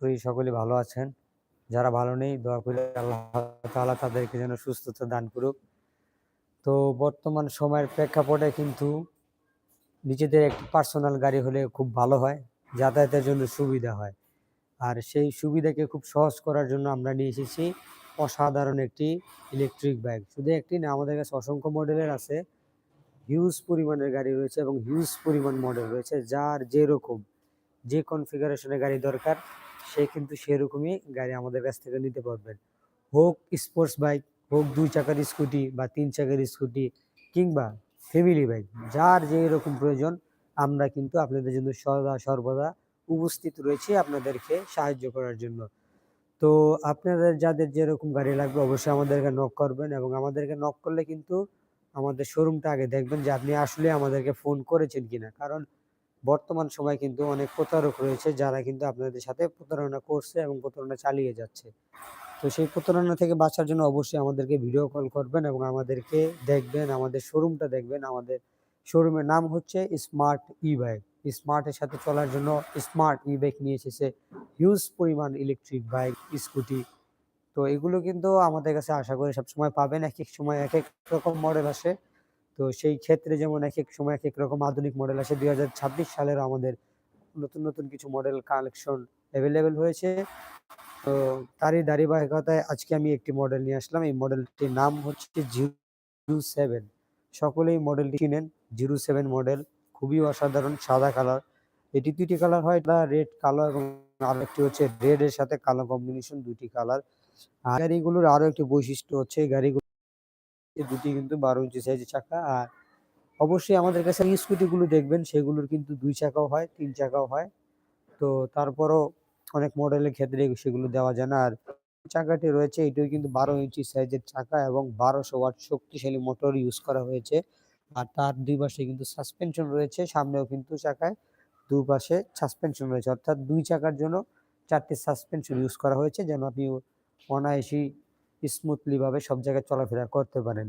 করি সকলেই ভালো আছেন। যারা ভালো নেই, দোয়া করি আল্লাহ তাআলা তাদেরকে যেন সুস্থতা দান করুক। তো বর্তমান সময়ের প্রেক্ষাপটে কিন্তু নিজেদের একটি পার্সোনাল গাড়ি হলে খুব ভালো হয়, যাতায়াতের জন্য সুবিধা হয়। আর সেই সুবিধাকে খুব সহজ করার জন্য আমরা নিয়ে এসেছি অসাধারণ একটি ইলেকট্রিক বাইক শুধু একটি না, আমাদের কাছে অসংখ্য মডেলের আছে। হিউজ পরিমাণের গাড়ি রয়েছে এবং হিউজ পরিমাণ মডেল রয়েছে, যার যেরকম যে কনফিগারেশনের গাড়ি দরকার সে কিন্তু সেরকমই গাড়ি আমাদের কাছ থেকে নিতে পারবেন। হোক স্পোর্টস বাইক হোক দুই চাকার স্কুটি বা তিন চাকার স্কুটি কিংবা ফ্যামিলি বাইক যার যে রকম প্রয়োজন, আমরা কিন্তু আপনাদের জন্য সদা সর্বদা উপস্থিত রয়েছি আপনাদেরকে সাহায্য করার জন্য। তো আপনাদের যাদের যেরকম গাড়ি লাগবে অবশ্যই আমাদেরকে নক করবেন এবং আমাদেরকে নক করলে কিন্তু আমাদের শোরুমটা আগে দেখবেন যে আপনি আসলে আমাদেরকে ফোন করেছেন কিনা। কারণ বর্তমান সময় কিন্তু অনেক প্রতারক রয়েছে যারা কিন্তু আপনাদের সাথে প্রতারণা করছে এবং প্রতারণা চালিয়ে যাচ্ছে। তো সেই প্রতারণা থেকে বাঁচার জন্য অবশ্যই আমাদেরকে ভিডিও কল করবেন এবং আমাদেরকে দেখবেন, আমাদের শোরুমটা দেখবেন। আমাদের শোরুমের নাম হচ্ছে স্মার্ট ই বাইক স্মার্টের সাথে চলার জন্য স্মার্ট ই বাইক নিয়ে এসেছে হিউজ পরিমাণ ইলেকট্রিক বাইক স্কুটি তো এগুলো কিন্তু আমাদের কাছে আশা করি সবসময় পাবেন। এক এক সময় এক এক রকম মডেল আসে। তো সেই ক্ষেত্রে যেমন এক এক সময় এক এক রকম আধুনিক মডেল আসে। দুই হাজার ছাব্বিশ সালের আমাদের নতুন নতুন কিছু মডেল কালেকশন অ্যাভেলেবেল হয়েছে। তো তারই ধারাবাহিকতায় আজকে আমি একটি মডেল নিয়ে আসলাম। এই মডেলটির নাম হচ্ছে জিরো সেভেন। সকলেই মডেলটি চিনেন জিরো সেভেন মডেল খুবই অসাধারণ, সাদা কালার এটি দুটি কালার হয় এটা রেড কালো এবং আর একটি হচ্ছে রেড এর সাথে কালো কম্বিনেশন দুটি কালার গাড়িগুলোর আরও একটি বৈশিষ্ট্য হচ্ছে গাড়িগুলো এই দুটি কিন্তু বারো ইঞ্চি সাইজের চাকা। আর অবশ্যই আমাদের কাছে স্কুটিগুলো দেখবেন, সেগুলোর কিন্তু দুই চাকাও হয়, তিন চাকাও হয়। তো তারপরও অনেক মডেলের ক্ষেত্রে সেগুলো দেওয়া যায় না। আর চাকাটি রয়েছে, এটিও কিন্তু বারো ইঞ্চি সাইজের চাকা এবং বারোশো ওয়াট শক্তিশালী মোটর ইউজ করা হয়েছে। আর তার দুই পাশে কিন্তু সাসপেনশন রয়েছে, সামনেও কিন্তু চাকায় দুই পাশে সাসপেনশন রয়েছে। অর্থাৎ দুই চাকার জন্য চারটি সাসপেনশন ইউজ করা হয়েছে, যেন আপনি অনায়াসই স্মুথলি ভাবে সব জায়গায় চলাফেরা করতে পারেন।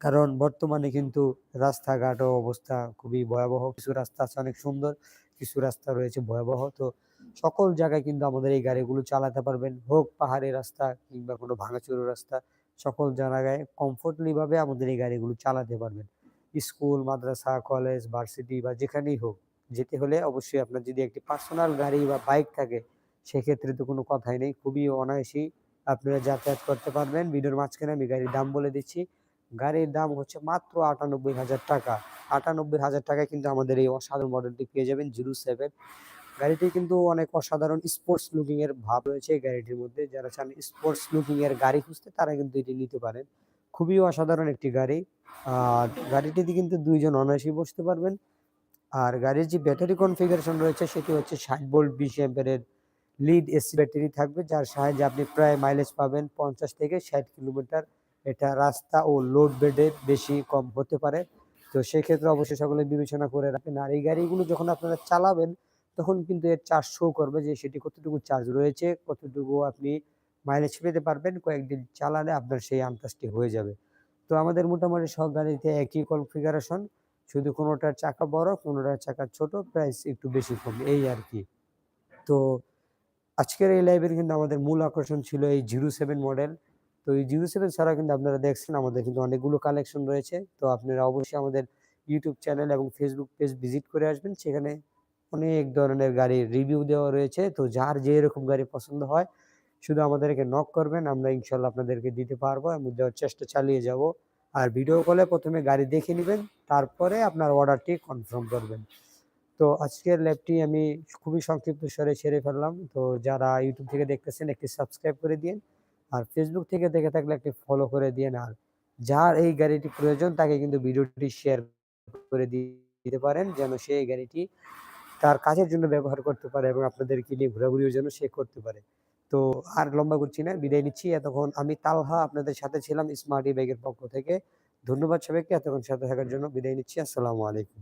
কারণ বর্তমানে কিন্তু রাস্তাঘাট ও অবস্থা খুবই ভয়াবহ। কিছু রাস্তা আছে অনেক সুন্দর, কিছু রাস্তা রয়েছে ভয়াবহ। তো সকল জায়গায় কিন্তু আমাদের এই গাড়িগুলো চালাতে পারবেন। হোক পাহাড়ি রাস্তা কিংবা কোনো ভাঙাচুরো রাস্তা, সকল জায়গায় কমফোর্টলি ভাবে আমাদের এই গাড়িগুলো চালাতে পারবেন। স্কুল, মাদ্রাসা কলেজ ভার্সিটি বা যেখানেই হোক, যেতে হলে অবশ্যই আপনার যদি একটি পার্সোনাল গাড়ি বা বাইক থাকে, সেক্ষেত্রে তো কোনো কথাই নেই। খুবই অনায়াসই আপনারা যাতায়াত করতে পারবেন। ভিডিওর মাঝখানে আমি গাড়ির দাম বলে দিচ্ছি। গাড়ির দাম হচ্ছে মাত্র আটানব্বই হাজার টাকা। আটানব্বই হাজার টাকায় কিন্তু আমাদের এই অসাধারণ মডেলটি পেয়ে যাবেন জিরো সেভেন। গাড়িটি কিন্তু অনেক অসাধারণ স্পোর্টস লুকিং এর ভাব রয়েছে এই গাড়িটির মধ্যে। যারা চান স্পোর্টস লুকিং এর গাড়ি খুঁজতে, তারা কিন্তু এটি নিতে পারেন। খুবই অসাধারণ একটি গাড়ি। আর গাড়িটিতে কিন্তু দুইজন অনায়াসই বসতে পারবেন। আর গাড়ির যে ব্যাটারি কনফিগারেশন রয়েছে, সেটি হচ্ছে ষাট ভোল্ট বিশ অ্যাম্পিয়ারের লিড এসি ব্যাটারি থাকবে, যার সাহায্যে আপনি প্রায় মাইলেজ পাবেন পঞ্চাশ থেকে ষাট কিলোমিটার। এটা রাস্তা ও লোড বেডের বেশি কম হতে পারে। তো সেক্ষেত্রে অবশ্যই সকলে বিবেচনা করে রাখেন আর এই গাড়িগুলো যখন আপনারা চালাবেন, তখন কিন্তু এর চার্জ শো করবে যে সেটি কতটুকু চার্জ রয়েছে, কতটুকু আপনি মাইলেজ পেতে পারবেন। কয়েকদিন চালালে আপনার সেই আন্দাজটি হয়ে যাবে। তো আমাদের মোটামুটি সব গাড়িতে একই কনফিগারেশন শুধু কোনোটার চাকা বড়, কোনোটার চাকা ছোট প্রাইস একটু বেশি কম, এই আর কি। তো আজকের এই লাইভের কিন্তু আমাদের মূল আকর্ষণ ছিল এই জিরো সেভেন মডেল তো এই জিরো সেভেন ছাড়া কিন্তু আপনারা দেখছেন, আমাদের কিন্তু অনেকগুলো কালেকশন রয়েছে। তো আপনারা অবশ্যই আমাদের ইউটিউব চ্যানেল এবং ফেসবুক পেজ ভিজিট করে আসবেন। সেখানে অনেক ধরনের গাড়ির রিভিউ দেওয়া রয়েছে। তো যার যে এরকম গাড়ি পছন্দ হয়, শুধু আমাদেরকে নক করবেন, আমরা ইনশাল্লাহ আপনাদেরকে দিতে পারব। এবং দেওয়ার চেষ্টা চালিয়ে যাব। আর ভিডিও কলে প্রথমে গাড়ি দেখে নেবেন, তারপরে আপনার অর্ডারটি কনফার্ম করবেন। তো আজকের ল্যাবটি আমি খুবই সংক্ষিপ্ত স্বরে সেরে ফেললাম। তো যারা ইউটিউব থেকে দেখতেছেন, একটি সাবস্ক্রাইব করে দিন আর ফেসবুক থেকে দেখে থাকলে একটি ফলো করে দিন আর যার এই গাড়িটি প্রয়োজন তাকে কিন্তু ভিডিওটি শেয়ার করে দিতে পারেন যেন সে এই গাড়িটি তার কাজের জন্য ব্যবহার করতে পারে এবং আপনাদেরকে নিয়ে ঘোরাঘুরির জন্য সে করতে পারে। তো আর লম্বা করছি না, বিদায় নিচ্ছি। এতক্ষণ আমি তালহা আপনাদের সাথে ছিলাম স্মার্টি ব্যাগের পক্ষ থেকে। ধন্যবাদ সবাইকে, এতক্ষণ সাথে থাকার জন্য বিদায় নিচ্ছি। আসসালামু আলাইকুম।